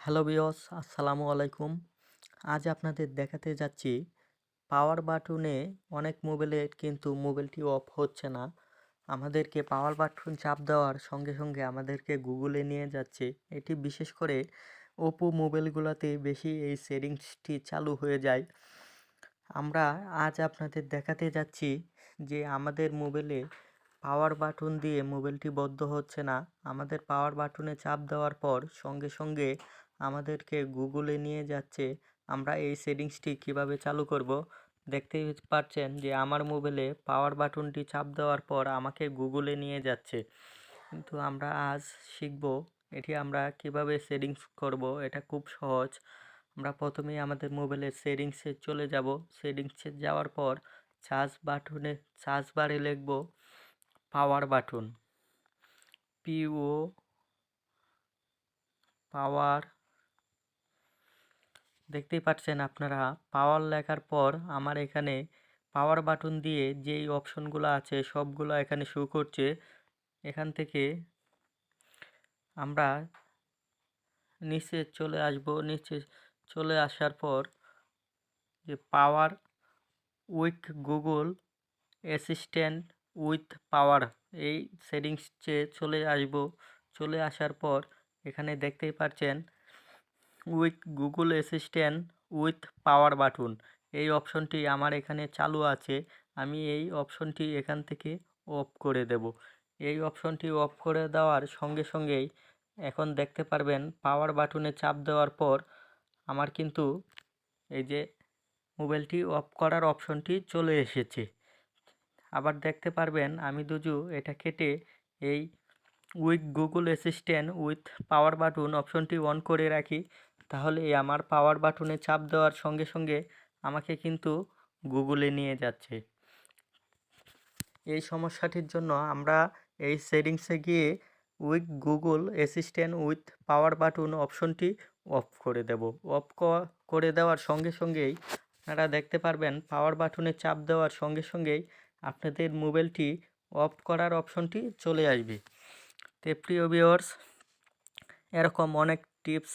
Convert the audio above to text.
Hello বিয়স আসসালামু আলাইকুম। আজ আপনাদের দেখাতে যাচ্ছি পাওয়ার বাটনে অনেক মোবাইলে কিন্তু মোবাইলটি অফ হচ্ছে না। আমাদেরকে পাওয়ার বাটন চাপ দেওয়ার সঙ্গে সঙ্গে আমাদেরকে গুগলে নিয়ে যাচ্ছে। এটি বিশেষ করে ওপো মোবাইলগুলোতে বেশি এই সেটিংসটি চালু হয়ে যায়। আমরা আজ আপনাদের দেখাতে যাচ্ছি যে আমাদের মোবাইলে পাওয়ার বাটন দিয়ে মোবাইলটি বদ্ধ হচ্ছে না। আমাদের পাওয়ার বাটনে চাপ দেওয়ার পর সঙ্গে সঙ্গে আমাদেরকে গুগলে নিয়ে যাচ্ছে, আমরা এই সেটিংসটি কীভাবে চালু করব? দেখতেই পাচ্ছেন যে আমার মোবাইলে পাওয়ার বাটনটি চাপ দেওয়ার পর আমাকে গুগলে নিয়ে যাচ্ছে। কিন্তু আমরা আজ শিখব এটি আমরা কীভাবে সেটিংস করব, এটা খুব সহজ। আমরা প্রথমেই আমাদের মোবাইলের সেটিংসে চলে যাব। সেটিংসে যাওয়ার পর চার্জ বাটনে চার্জ বারে লিখব পাওয়ার বাটন পিও পাওয়ার দেখতেই পাচ্ছেন আপনারা পাওয়ার লেখার পর আমার এখানে পাওয়ার বাটন দিয়ে যেই অপশনগুলো আছে সবগুলো এখানে শো করছে। এখান থেকে আমরা নিচে চলে আসব। নিচে চলে আসার পর যে power with Google assistant with power এই সেটিংসে চলে আসব। চলে আসার পর এখানে দেখতেই পাচ্ছেন with Google assistant with power button এই অপশনটি আমার এখানে চালু আছে। আমি এই অপশনটি এখান থেকে অফ করে দেব। এই অপশনটি অফ করে দেওয়ার সঙ্গে সঙ্গেই এখন দেখতে পারবেন পাওয়ার বাটনে চাপ দেওয়ার পর আমার কিন্তু এই যে মোবাইলটি অফ করার অপশনটি চলে এসেছে। আবার দেখতে পারবেন আমি দুজু এটা কেটে এই with Google assistant with power button অপশনটি অন করে রাখি। তাহলে আমার পাওয়ার বাটনে চাপ দেওয়ার সঙ্গে সঙ্গে আমাকে কিন্তু গুগলে নিয়ে যাচ্ছে। এই সমস্যাটির জন্য আমরা এই সেটিংসে গিয়ে with Google assistant with power button অপশনটি অফ করে দেব। অফ করে দেওয়ার সঙ্গে সঙ্গেই আপনারা দেখতে পারবেন পাওয়ার বাটনে চাপ দেওয়ার সঙ্গে সঙ্গেই আপনাদের মোবাইলটি অফ করার অপশনটি চলে আসবে। তে প্রিয় ভিউয়ার্স এরকম অনেক টিপস